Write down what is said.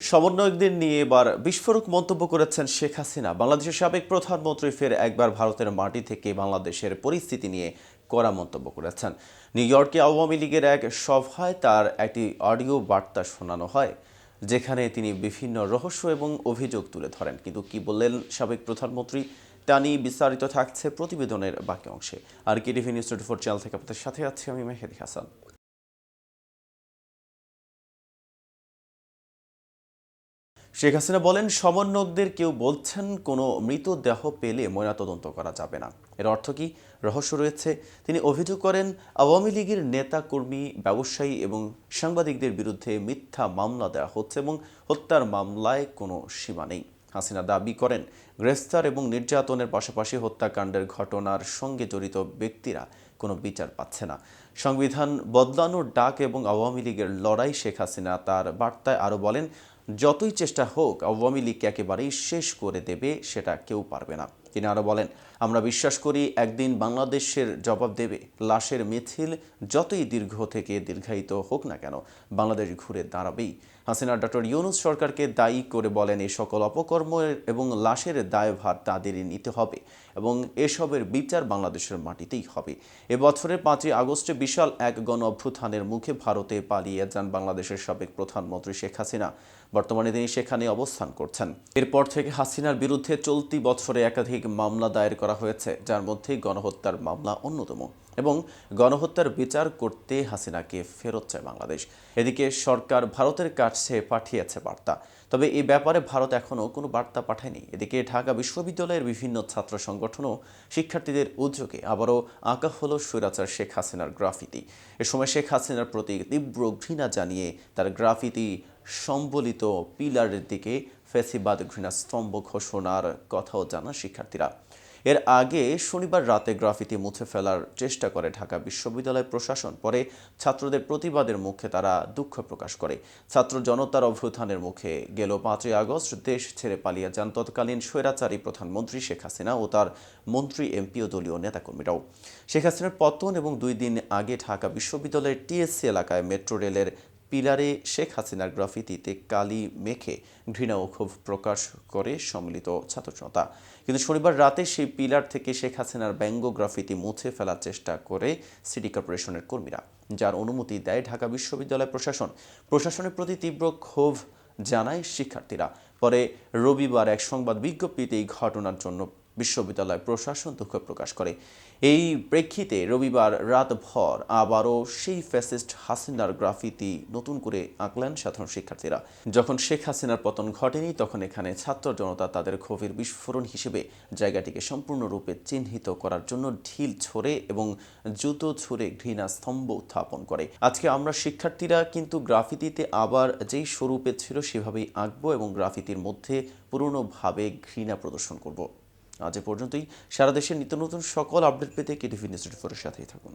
সমন্বয়কদের নিয়ে এবার বিস্ফোরক মন্তব্য করেছেন শেখ হাসিনা। বাংলাদেশের সাবেক প্রধানমন্ত্রী ফের একবার ভারতের মাটি থেকে বাংলাদেশের পরিস্থিতি নিয়ে কড়া মন্তব্য করেছেন। নিউ ইয়র্কে আওয়ামী লীগের এক সভায় তার একটি অডিও বার্তা শোনানো হয়, যেখানে তিনি বিভিন্ন রহস্য এবং অভিযোগ তুলে ধরেন। কিন্তু কি বললেন সাবেক প্রধানমন্ত্রী তা নিয়ে বিস্তারিত থাকছে প্রতিবেদনের বাকি অংশে। আর KTV news twenty four channel থেকে আপনাদের সাথে আছি আমি মেহেদি হাসান। শেখ হাসিনা বলেন, সমন্বয়কদের কেউ বলছেন কোনো মৃতদেহ পেলে ময়নাতদন্ত করা যাবে না। এর অর্থ কি? রহস্য রয়েছে, তিনি অভিযোগ করেন, আওয়ামী লীগের নেতা, কর্মী, ব্যবসায়ী এবং সাংবাদিকদের বিরুদ্ধে মিথ্যা মামলা দেওয়া হচ্ছে এবং হত্যার মামলায় কোনো সীমা নেই। হাসিনা দাবি করেন, গ্রেফতার এবং নির্যাতনের পাশাপাশি হত্যাকাণ্ডের ঘটনার সঙ্গে জড়িত ব্যক্তিরা কোনো বিচার পাচ্ছে না। সংবিধান বদলানোর ডাক এবং আওয়ামী লীগের লড়াই শেখ হাসিনা তার বার্তায় আরও বলেন, যতই চেষ্টা হোক, আওয়ামী লীগকে একেবারেই শেষ করে দেবে, সেটা কেউ পারবে না। তিনি আরও বলেন, আমরা বিশ্বাস করি একদিন বাংলাদেশের জবাব দেবে লাশের মিছিল, যতই দীর্ঘ থেকে দীর্ঘায়িত হোক না কেন, বাংলাদেশ ঘুরে দাঁড়াবেই। হাসিনা, ডক্টর ইউনুস সরকারকে দায়ী করে বলেন এই সকল অপকর্ম এবং লাশের দায়ভার তাদেরই নিতে হবে এবং এসবের বিচার বাংলাদেশের মাটিতেই হবে। এবছরের পাঁচই আগস্টে বিশাল এক গণ অভ্যুত্থানের মুখে ভারতে পালিয়ে যান বাংলাদেশের সাবেক প্রধানমন্ত্রী শেখ হাসিনা। বর্তমানে তিনি সেখানে অবস্থান করছেন। এরপর থেকে হাসিনার বিরুদ্ধে চলতি বছরে একাধিক মামলা দায়ের করা হয়েছে, যার মধ্যে গণহত্যার মামলা অন্যতম এবং গণহত্যার বিচার করতে হাসিনাকে ফেরত চায় বাংলাদেশ। এদিকে সরকার ভারতের কাছে পাঠিয়েছে বার্তা, তবে এই ব্যাপারে ভারত এখনও কোনো বার্তা পাঠায়নি। এদিকে ঢাকা বিশ্ববিদ্যালয়ের বিভিন্ন ছাত্র সংগঠনও শিক্ষার্থীদের উদ্যোগে আবারও আঁকা হলো স্বৈরাচার শেখ হাসিনার গ্রাফিতি। এ সময় শেখ হাসিনার প্রতি তীব্র ঘৃণা জানিয়ে তার গ্রাফিতি সম্বলিত পিলারের দিকে ফেসিবাদ ঘৃণা স্তম্ভ ঘোষণার কথাও জানান শিক্ষার্থীরা। এর আগে শনিবার রাতে গ্রাফিতি মুছে ফেলার চেষ্টা করে ঢাকা বিশ্ববিদ্যালয় প্রশাসন, পরে ছাত্রদের প্রতিবাদের মুখে তারা দুঃখ প্রকাশ করে। ছাত্র জনতার অভ্যুত্থানের মুখে গেল পাঁচই আগস্ট, দেশ ছেড়ে পালিয়ে যান তৎকালীন স্বৈরাচারী প্রধানমন্ত্রী শেখ হাসিনা ও তার মন্ত্রী, এমপি ও দলীয় নেতাকর্মীরাও। শেখ হাসিনার পতন এবং দুই দিন আগে ঢাকা বিশ্ববিদ্যালয়ের টিএসসি এলাকায় মেট্রো রেলের পিলারে শেখ হাসিনার গ্রাফিতিতে কালি মেখে ঘৃণা ও ক্ষোভ প্রকাশ করে সম্মিলিত ছাত্র জনতা কিন্তু শনিবার রাতে সেই পিলার থেকে শেখ হাসিনার ব্যঙ্গ গ্রাফিতি মুছে ফেলার চেষ্টা করে সিটি কর্পোরেশনের কর্মীরা, যার অনুমতি দেয় ঢাকা বিশ্ববিদ্যালয় প্রশাসন। প্রশাসনের প্রতি তীব্র ক্ষোভ জানায় শিক্ষার্থীরা। পরে রবিবার এক সংবাদ বিজ্ঞপ্তিতে এই ঘটনার জন্য বিশ্ববিদ্যালয় প্রশাসন দুঃখ প্রকাশ করে। এই প্রেক্ষিতে রবিবার রাতভর আবারও সেই ফ্যাসিস্ট হাসিনার গ্রাফিতি নতুন করে আঁকলেন সাধারণ শিক্ষার্থীরা। যখন শেখ হাসিনার পতন ঘটেনি, তখন এখানে ছাত্র জনতা তাদের ক্ষোভের বিস্ফোরণ হিসেবে জায়গাটিকে সম্পূর্ণরূপে চিহ্নিত করার জন্য ঢিল ছড়ে এবং জুতো ছুঁড়ে ঘৃণা স্তম্ভ উত্থাপন করে। আজকে আমরা শিক্ষার্থীরা কিন্তু গ্রাফিতিতে আবার যেই স্বরূপে ছিল সেভাবেই আঁকবো এবং গ্রাফিতির মধ্যে পুরনোভাবে ঘৃণা প্রদর্শন করব। আজ এ পর্যন্তই। সারা দেশের নিত্য নতুন সকল আপডেট পেতে কেটিভি নিউজ ফোরের সাথেই থাকুন।